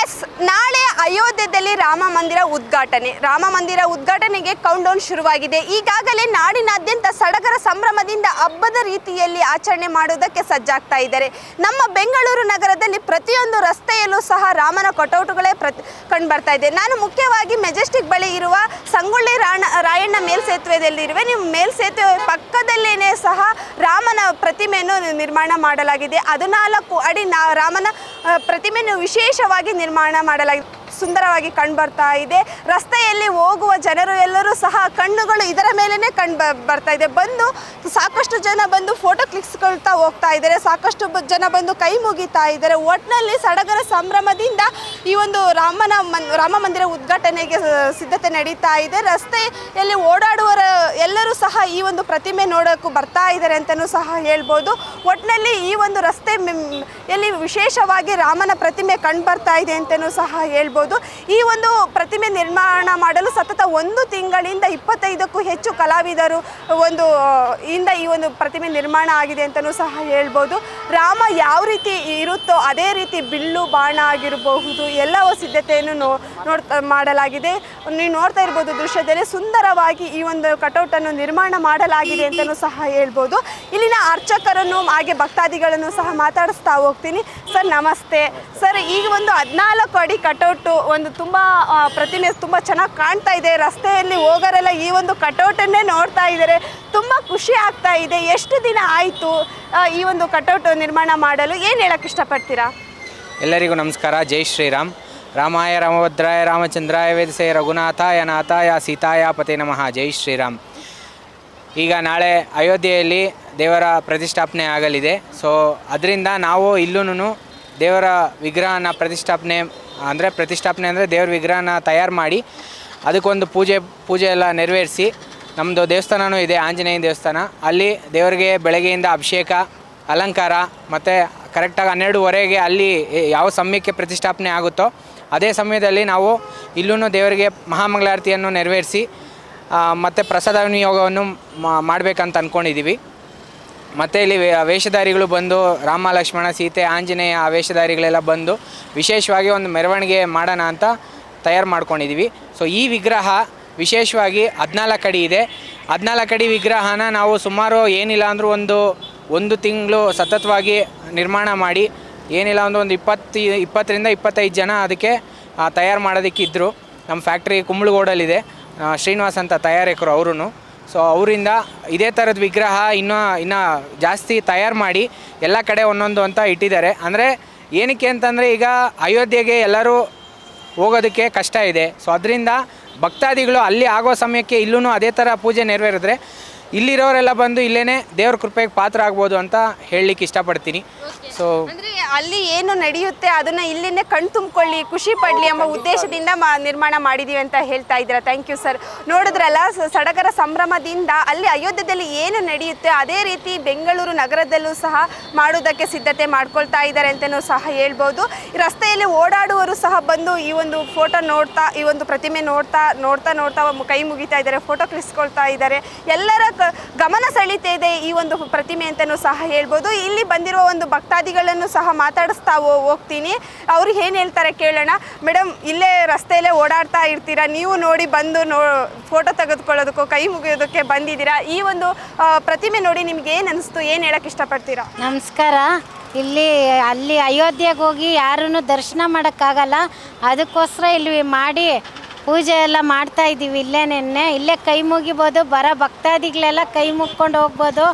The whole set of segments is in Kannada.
ಎಸ್ ನಾಳೆ ಅಯೋಧ್ಯೆಯಲ್ಲಿ ರಾಮ ಮಂದಿರ ಉದ್ಘಾಟನೆ. ರಾಮ ಮಂದಿರ ಉದ್ಘಾಟನೆಗೆ ಡೌನ್ ಶುರುವಾಗಿದೆ. ಈಗಾಗಲೇ ನಾಡಿನಾದ್ಯಂತ ಸಡಗರ ಸಂಭ್ರಮದಿಂದ ಹಬ್ಬದ ರೀತಿಯಲ್ಲಿ ಆಚರಣೆ ಮಾಡುವುದಕ್ಕೆ ಸಜ್ಜಾಗ್ತಾ ಇದ್ದಾರೆ. ನಮ್ಮ ಬೆಂಗಳೂರು ನಗರದಲ್ಲಿ ಪ್ರತಿಯೊಂದು ರಸ್ತೆಯಲ್ಲೂ ಸಹ ರಾಮನ ಕಟೌಟುಗಳೇ ಪ್ರತಿ ಕಂಡು ಬರ್ತಾ ಇದೆ. ನಾನು ಮುಖ್ಯವಾಗಿ ಮೆಜೆಸ್ಟಿಕ್ ಬಳಿ ಇರುವ ಸಂಗೊಳ್ಳಿ ರಾಣ, ರಾಯಣ್ಣ ಮೇಲ್ಸೇತುವೆಯಲ್ಲಿರುವೆ ನೀವು ಮೇಲ್ಸೇತುವೆ ಪಕ್ಕದಲ್ಲೇನೆ ಸಹ ರಾಮನ ಪ್ರತಿಮೆಯನ್ನು ನಿರ್ಮಾಣ ಮಾಡಲಾಗಿದೆ. ಹದಿನಾಲ್ಕು ಅಡಿ ನಾ, ರಾಮನ ಪ್ರತಿಮೆಯನ್ನು ವಿಶೇಷವಾಗಿ ನಿರ್ಮಾಣ ಮಾಡಲಾಗಿದೆ ಸುಂದರವಾಗಿ ಕಂಡು ಬರ್ತಾ ಇದೆ. ರಸ್ತೆಯಲ್ಲಿ ಹೋಗುವ ಜನರು ಎಲ್ಲರೂ ಸಹ ಕಣ್ಣುಗಳು ಇದರ ಮೇಲೇ ಕಂಡು ಬರ್ತಾ ಇದೆ. ಬಂದು ಸಾಕಷ್ಟು ಜನ ಬಂದು ಫೋಟೋ ಕ್ಲಿಕ್ಸ್ಕೊಳ್ತಾ ಹೋಗ್ತಾ ಇದ್ದಾರೆ. ಸಾಕಷ್ಟು ಜನ ಬಂದು ಕೈ ಮುಗಿತಾ ಇದ್ದಾರೆ. ಒಟ್ಟಿನಲ್ಲಿ ಸಡಗರ ಸಂಭ್ರಮದಿಂದ ಈ ಒಂದು ರಾಮನ ಮನ್ ರಾಮ ಮಂದಿರ ಉದ್ಘಾಟನೆಗೆ ಸಿದ್ಧತೆ ನಡೀತಾ ಇದೆ. ರಸ್ತೆಯಲ್ಲಿ ಓಡಾಡುವರ ಎಲ್ಲರೂ ಸಹ ಈ ಒಂದು ಪ್ರತಿಮೆ ನೋಡೋಕ್ಕೂ ಬರ್ತಾ ಇದ್ದಾರೆ ಅಂತಲೂ ಸಹ ಹೇಳ್ಬೋದು. ಒಟ್ಟಿನಲ್ಲಿ ಈ ಒಂದು ರಸ್ತೆ ಎಲ್ಲಿ ವಿಶೇಷವಾಗಿ ರಾಮನ ಪ್ರತಿಮೆ ಕಂಡು ಬರ್ತಾ ಇದೆ ಅಂತಲೂ ಸಹ ಹೇಳ್ಬೋದು. ಈ ಒಂದು ಪ್ರತಿಮೆ ನಿರ್ಮಾಣ ಮಾಡಲು ಸತತ ಒಂದು ತಿಂಗಳಿಂದ ಇಪ್ಪತ್ತೈದಕ್ಕೂ ಹೆಚ್ಚು ಕಲಾವಿದರು ಒಂದು ಇಂದ ಈ ಒಂದು ಪ್ರತಿಮೆ ನಿರ್ಮಾಣ ಆಗಿದೆ ಅಂತಲೂ ಸಹ ಹೇಳ್ಬೋದು. ರಾಮ ಯಾವ ರೀತಿ ಇರುತ್ತೋ ಅದೇ ರೀತಿ ಬಿಲ್ಲು ಬಾಣ ಆಗಿರಬಹುದು, ಎಲ್ಲವೂ ಸಿದ್ಧತೆಯನ್ನು ನೋ, ನೋಡ್ತಾ ಮಾಡಲಾಗಿದೆ. ನೀವು ನೋಡ್ತಾ ಇರ್ಬೋದು ದೃಶ್ಯದಲ್ಲಿ ಸುಂದರವಾಗಿ ಈ ಒಂದು ಕಟೌಟನ್ನು ನಿರ್ಮಾಣ ಮಾಡಲಾಗಿದೆ ಅಂತಲೂ ಸಹ ಹೇಳ್ಬೋದು. ಇಲ್ಲಿನ ಅರ್ಚಕರನ್ನು, ಹಾಗೆ ಭಕ್ತಾದಿಗಳನ್ನು ಸಹ ಮಾತಾಡಿಸ್ತಾ ಹೋಗ್ತೀನಿ. ಸರ್, ನಮಸ್ತೆ. ಸರ್, ಈಗ ಒಂದು ಹದಿನಾಲ್ಕು ಅಡಿ ಕಟೌಟು ಒಂದು ತುಂಬ ಪ್ರತಿಮೆ ತುಂಬ ಚೆನ್ನಾಗಿ ಕಾಣ್ತಾ ಇದೆ. ರಸ್ತೆಯಲ್ಲಿ ಹೋಗೋರೆಲ್ಲ ಈ ಒಂದು ಕಟೌಟನ್ನೇ ನೋಡ್ತಾ ಇದ್ದಾರೆ. ತುಂಬ ಖುಷಿ ಆಗ್ತಾ ಇದೆ. ಎಷ್ಟು ದಿನ ಆಯಿತು ಈ ಒಂದು ಕಟೌಟ್ ನಿರ್ಮಾಣ ಮಾಡಲು? ಏನು ಹೇಳಕ್ಕೆ ಇಷ್ಟಪಡ್ತೀರಾ? ಎಲ್ಲರಿಗೂ ನಮಸ್ಕಾರ. ಜೈ ಶ್ರೀರಾಮ್. ರಾಮಾಯ ರಾಮಭದ್ರಾಯ ರಾಮಚಂದ್ರಾಯ ವೇದಸೆ ರಘುನಾಥಾಯ ನಾಥಾಯ ಸೀತಾಯ ಪತೆ ನಮಃ. ಜೈ ಶ್ರೀರಾಮ್. ಈಗ ನಾಳೆ ಅಯೋಧ್ಯೆಯಲ್ಲಿ ದೇವರ ಪ್ರತಿಷ್ಠಾಪನೆ ಆಗಲಿದೆ. ಸೊ ಅದರಿಂದ ನಾವು ಇಲ್ಲೂ ದೇವರ ವಿಗ್ರಹನ ಪ್ರತಿಷ್ಠಾಪನೆ ಅಂದರೆ ಪ್ರತಿಷ್ಠಾಪನೆ ಅಂದರೆ ದೇವ್ರ ವಿಗ್ರಹನ ತಯಾರು ಮಾಡಿ ಅದಕ್ಕೊಂದು ಪೂಜೆ ಪೂಜೆ ಎಲ್ಲ ನೆರವೇರಿಸಿ ನಮ್ಮದು ದೇವಸ್ಥಾನವೂ ಇದೆ ಆಂಜನೇಯ ದೇವಸ್ಥಾನ. ಅಲ್ಲಿ ದೇವರಿಗೆ ಬೆಳಗ್ಗೆಯಿಂದ ಅಭಿಷೇಕ, ಅಲಂಕಾರ ಮತ್ತು ಕರೆಕ್ಟಾಗಿ ಹನ್ನೆರಡುವರೆಗೆ ಅಲ್ಲಿ ಯಾವ ಸಮಯಕ್ಕೆ ಪ್ರತಿಷ್ಠಾಪನೆ ಆಗುತ್ತೋ ಅದೇ ಸಮಯದಲ್ಲಿ ನಾವು ಇಲ್ಲೂ ದೇವರಿಗೆ ಮಹಾಮಂಗಳಾರತಿಯನ್ನು ನೆರವೇರಿಸಿ ಮತ್ತು ಪ್ರಸಾದ ವಿನಿಯೋಗವನ್ನು ಮಾಡಬೇಕಂತ ಅಂದ್ಕೊಂಡಿದ್ದೀವಿ ಮತ್ತು ಇಲ್ಲಿ ವೇಷಧಾರಿಗಳು ಬಂದು ರಾಮ ಲಕ್ಷ್ಮಣ, ಸೀತೆ, ಆಂಜನೇಯ ಆ ವೇಷಧಾರಿಗಳೆಲ್ಲ ಬಂದು ವಿಶೇಷವಾಗಿ ಒಂದು ಮೆರವಣಿಗೆ ಮಾಡೋಣ ಅಂತ ತಯಾರು ಮಾಡ್ಕೊಂಡಿದ್ದೀವಿ ಸೊ ಈ ವಿಗ್ರಹ ವಿಶೇಷವಾಗಿ ಹದಿನಾಲ್ಕು ಅಡಿ ಇದೆ. ಹದಿನಾಲ್ಕು ಅಡಿ ವಿಗ್ರಹನ ನಾವು ಸುಮಾರು ಏನಿಲ್ಲ ಅಂದರೂ ಒಂದು ಒಂದು ತಿಂಗಳು ಸತತವಾಗಿ ನಿರ್ಮಾಣ ಮಾಡಿ, ಏನಿಲ್ಲ ಅಂದ್ರೆ ಒಂದು ಇಪ್ಪತ್ತು, ಇಪ್ಪತ್ತರಿಂದ ಇಪ್ಪತ್ತೈದು ಜನ ಅದಕ್ಕೆ ತಯಾರು ಮಾಡೋದಕ್ಕಿದ್ದರು ನಮ್ಮ ಫ್ಯಾಕ್ಟ್ರಿ ಕುಂಬಳಗೋಡಲ್ಲಿದೆ. ಶ್ರೀನಿವಾಸ್ ಅಂತ ತಯಾರಕರು ಅವರು ಸೊ ಅವರಿಂದ ಇದೇ ಥರದ ವಿಗ್ರಹ ಇನ್ನೂ ಇನ್ನೂ ಜಾಸ್ತಿ ತಯಾರು ಮಾಡಿ ಎಲ್ಲ ಕಡೆ ಒಂದೊಂದು ಅಂತ ಇಟ್ಟಿದ್ದಾರೆ. ಅಂದರೆ ಏನಕ್ಕೆ ಅಂತಂದರೆ ಈಗ ಅಯೋಧ್ಯೆಗೆ ಎಲ್ಲರೂ ಹೋಗೋದಕ್ಕೆ ಕಷ್ಟ ಇದೆ. ಸೊ ಅದರಿಂದ ಭಕ್ತಾದಿಗಳು ಅಲ್ಲಿ ಆಗೋ ಸಮಯಕ್ಕೆ ಇಲ್ಲೂ ಅದೇ ಥರ ಪೂಜೆ ನೆರವೇರಿದ್ರೆ ಇಲ್ಲಿರೋರೆಲ್ಲ ಬಂದು ಇಲ್ಲೇನೆ ದೇವ್ರ ಕೃಪೆಗೆ ಪಾತ್ರ ಆಗ್ಬೋದು ಅಂತ ಹೇಳಲಿಕ್ಕೆ ಇಷ್ಟಪಡ್ತೀನಿ. ಸೊ ಅಂದ್ರೆ ಅಲ್ಲಿ ಏನು ನಡೆಯುತ್ತೆ ಅದನ್ನ ಇಲ್ಲಿನೇ ಕಣ್ ತುಂಬಿಕೊಳ್ಳಿ ಖುಷಿ ಪಡಲಿ ಎಂಬ ಉದ್ದೇಶದಿಂದ ಮಾ ನಿರ್ಮಾಣ ಮಾಡಿದೀವಿ ಅಂತ ಹೇಳ್ತಾ ಇದ್ದೀರಾ. ಥ್ಯಾಂಕ್ ಯು ಸರ್ ನೋಡಿದ್ರಲ್ಲ ಸ- ಸಡಗರ ಸಂಭ್ರಮದಿಂದ ಅಲ್ಲಿ ಅಯೋಧ್ಯದಲ್ಲಿ ಏನು ನಡೆಯುತ್ತೆ ಅದೇ ರೀತಿ ಬೆಂಗಳೂರು ನಗರದಲ್ಲೂ ಸಹ ಮಾಡೋದಕ್ಕೆ ಸಿದ್ಧತೆ ಮಾಡ್ಕೊಳ್ತಾ ಇದ್ದಾರೆ ಅಂತಲೂ ಸಹ ಹೇಳ್ಬೋದು. ಈ ರಸ್ತೆಯಲ್ಲಿ ಓಡಾಡುವರು ಸಹ ಬಂದು ಈ ಒಂದು ಫೋಟೋ ನೋಡ್ತಾ ಈ ಒಂದು ಪ್ರತಿಮೆ ನೋಡ್ತಾ ನೋಡ್ತಾ ನೋಡ್ತಾ ಕೈ ಮುಗಿತಾ ಇದ್ದಾರೆ ಫೋಟೋ ಕ್ಲಿಸ್ಕೊಳ್ತಾ ಇದ್ದಾರೆ. ಎಲ್ಲರ ಗಮನ ಸೆಳೀತಾ ಇದೆ ಈ ಒಂದು ಪ್ರತಿಮೆ ಅಂತಲೂ ಸಹ ಹೇಳ್ಬೋದು. ಇಲ್ಲಿ ಬಂದಿರುವ ಒಂದು ಭಕ್ತಾದಿಗಳನ್ನು ಸಹ ಮಾತಾಡಿಸ್ತಾ ಹೋಗ್ತೀನಿ. ಅವ್ರಿಗೆ ಏನು ಹೇಳ್ತಾರೆ ಕೇಳೋಣ. ಮೇಡಮ್ ಇಲ್ಲೇ ರಸ್ತೆಯಲ್ಲೇ ಓಡಾಡ್ತಾ ಇರ್ತೀರಾ? ನೀವು ನೋಡಿ ಬಂದು ನೋ ಫೋಟೋ ತೆಗೆದುಕೊಳ್ಳೋದಕ್ಕೂ, ಕೈ ಮುಗಿಯೋದಕ್ಕೆ ಬಂದಿದ್ದೀರಾ? ಈ ಒಂದು ಪ್ರತಿಮೆ ನೋಡಿ ನಿಮ್ಗೆ ಏನು ಅನಿಸ್ತು? ಏನು ಹೇಳಕ್ಕೆ ಇಷ್ಟಪಡ್ತೀರಾ? ನಮಸ್ಕಾರ. ಇಲ್ಲಿ, ಅಲ್ಲಿ ಅಯೋಧ್ಯೆಗೆ ಹೋಗಿ ಯಾರೂ ದರ್ಶನ ಮಾಡೋಕ್ಕಾಗಲ್ಲ. ಅದಕ್ಕೋಸ್ಕರ ಇಲ್ಲಿ ಮಾಡಿ ಪೂಜೆ ಎಲ್ಲ ಮಾಡ್ತಾ ಇದ್ದೀವಿ ಇಲ್ಲೇ ನೆನ್ನೆ. ಇಲ್ಲೇ ಕೈ ಮುಗಿಬೋದು ಬರೋ ಭಕ್ತಾದಿಗಳೆಲ್ಲ ಕೈ ಮುಗ್ಕೊಂಡು ಹೋಗ್ಬೋದು.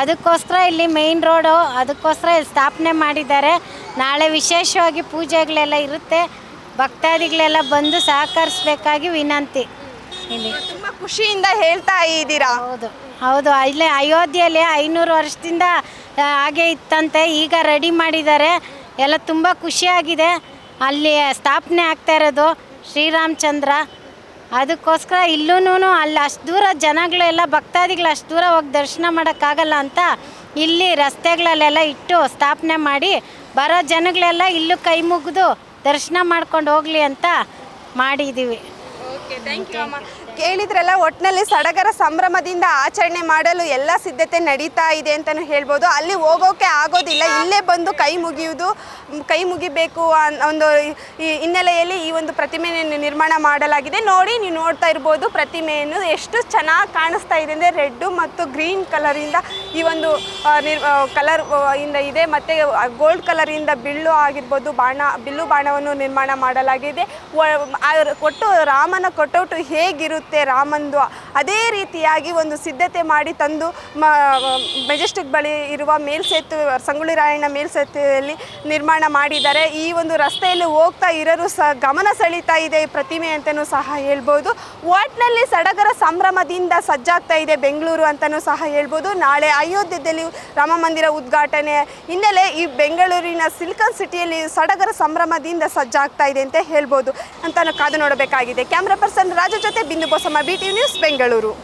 ಅದಕ್ಕೋಸ್ಕರ ಇಲ್ಲಿ ಮೇಯ್ನ್ ರೋಡು ಅದಕ್ಕೋಸ್ಕರ ಇಲ್ಲಿ ಸ್ಥಾಪನೆ ಮಾಡಿದ್ದಾರೆ. ನಾಳೆ ವಿಶೇಷವಾಗಿ ಪೂಜೆಗಳೆಲ್ಲ ಇರುತ್ತೆ. ಭಕ್ತಾದಿಗಳೆಲ್ಲ ಬಂದು ಸಹಕರಿಸ್ಬೇಕಾಗಿ ವಿನಂತಿ. ಇಲ್ಲಿ. ತುಂಬ ಖುಷಿಯಿಂದ ಹೇಳ್ತಾ ಇದ್ದೀರಾ? ಹೌದು ಹೌದು. ಇಲ್ಲೇ ಅಯೋಧ್ಯೆಯಲ್ಲಿ ಐನೂರು ವರ್ಷದಿಂದ ಆ, ಹಾಗೆ ಇತ್ತಂತೆ. ಈಗ ರೆಡಿ ಮಾಡಿದ್ದಾರೆ. ಎಲ್ಲ ತುಂಬ ಖುಷಿಯಾಗಿದೆ. ಅಲ್ಲಿ ಸ್ಥಾಪನೆ ಆಗ್ತಾ ಇರೋದು. ಶ್ರೀರಾಮಚಂದ್ರ. ಅದಕ್ಕೋಸ್ಕರ ಇಲ್ಲೂ ಅಲ್ಲಿ ಅಷ್ಟು ದೂರ ಜನಗಳೆಲ್ಲ, ಭಕ್ತಾದಿಗಳು ಅಷ್ಟು ದೂರ ಹೋಗಿ ದರ್ಶನ ಮಾಡೋಕ್ಕಾಗಲ್ಲ ಅಂತ ಇಲ್ಲಿ ರಸ್ತೆಗಳಲ್ಲೆಲ್ಲ ಇಟ್ಟು ಸ್ಥಾಪನೆ ಮಾಡಿ ಬರೋ ಜನಗಳೆಲ್ಲ ಇಲ್ಲೂ ಕೈ ಮುಗಿದು ದರ್ಶನ ಮಾಡ್ಕೊಂಡು ಹೋಗಲಿ ಅಂತ ಮಾಡಿದ್ದೀವಿ ಕೇಳಿದ್ರಲ್ಲ ಒಟ್ಟಿನಲ್ಲಿ ಸಡಗರ ಸಂಭ್ರಮದಿಂದ ಆಚರಣೆ ಮಾಡಲು ಎಲ್ಲ ಸಿದ್ಧತೆ ನಡೀತಾ ಇದೆ ಅಂತಲೂ ಹೇಳ್ಬೋದು. ಅಲ್ಲಿ ಹೋಗೋಕೆ ಆಗೋದಿಲ್ಲ, ಇಲ್ಲೇ ಬಂದು ಕೈ ಮುಗಿಯುವುದು ಕೈ ಮುಗಿಬೇಕು ಒಂದು ಈ, ಹಿನ್ನೆಲೆಯಲ್ಲಿ ಈ ಒಂದು ಪ್ರತಿಮೆಯನ್ನು ನಿರ್ಮಾಣ ಮಾಡಲಾಗಿದೆ. ನೋಡಿ, ನೀವು ನೋಡ್ತಾ ಇರ್ಬೋದು ಪ್ರತಿಮೆಯನ್ನು ಎಷ್ಟು ಚೆನ್ನಾಗಿ ಕಾಣಿಸ್ತಾ ಇದೆ ಅಂದರೆ ರೆಡ್ಡು ಮತ್ತು ಗ್ರೀನ್ ಕಲರಿಂದ ಈ ಒಂದು ನಿರ್ ಕಲರಿಂದ ಇದೆ. ಮತ್ತು ಗೋಲ್ಡ್ ಕಲರಿಂದ ಬಿಲ್ಲು ಆಗಿರ್ಬೋದು, ಬಾಣ, ಬಿಲ್ಲು ಬಾಣವನ್ನು ನಿರ್ಮಾಣ ಮಾಡಲಾಗಿದೆ. ಕೊಟ್ಟು, ರಾಮನ ಕೊಟ್ಟೌಟು ಹೇಗಿರುತ್ತೆ? ರಾಮಂದು ಅದೇ ರೀತಿಯಾಗಿ ಒಂದು ಸಿದ್ಧತೆ ಮಾಡಿ ತಂದು ಮೆಜೆಸ್ಟಿಕ್ ಬಳಿ ಇರುವ ಮೇಲ್ಸೇತು ಸಂಗೊಳ್ಳಿ ರಾಯಣ್ಣ ಮೇಲ್ಸೇತುವೆಯಲ್ಲಿ ನಿರ್ಮಾಣ ಮಾಡಿದ್ದಾರೆ. ಈ ಒಂದು ರಸ್ತೆಯಲ್ಲಿ ಹೋಗ್ತಾ ಇರೋರು ಸಹ ಗಮನ ಸೆಳೀತಾ ಇದೆ. ಈ ಪ್ರತಿಮೆ ಅಂತಲೂ ಸಹ ಹೇಳ್ಬೋದು. ಒಟ್ನಲ್ಲಿ ಸಡಗರ ಸಂಭ್ರಮದಿಂದ ಸಜ್ಜಾಗ್ತಾ ಇದೆ ಬೆಂಗಳೂರು ಅಂತಲೂ ಸಹ ಹೇಳ್ಬೋದು. ನಾಳೆ ಅಯೋಧ್ಯೆಯಲ್ಲಿ ರಾಮ ಮಂದಿರ ಉದ್ಘಾಟನೆ. ಹಿನ್ನೆಲೆ ಈ ಬೆಂಗಳೂರಿನ ಸಿಲ್ಕನ್ ಸಿಟಿಯಲ್ಲಿ ಸಡಗರ ಸಂಭ್ರಮದಿಂದ ಸಜ್ಜಾಗ್ತಾ ಇದೆ ಅಂತ ಹೇಳ್ಬೋದು. ಅಂತ ಕಾದು ನೋಡಬೇಕಾಗಿದೆ. ಕ್ಯಾಮ್ರಾ ಪರ್ಸನ್ ರಾಜು ಜೊತೆ Bindu Bosamma, B T news, Bengaluru.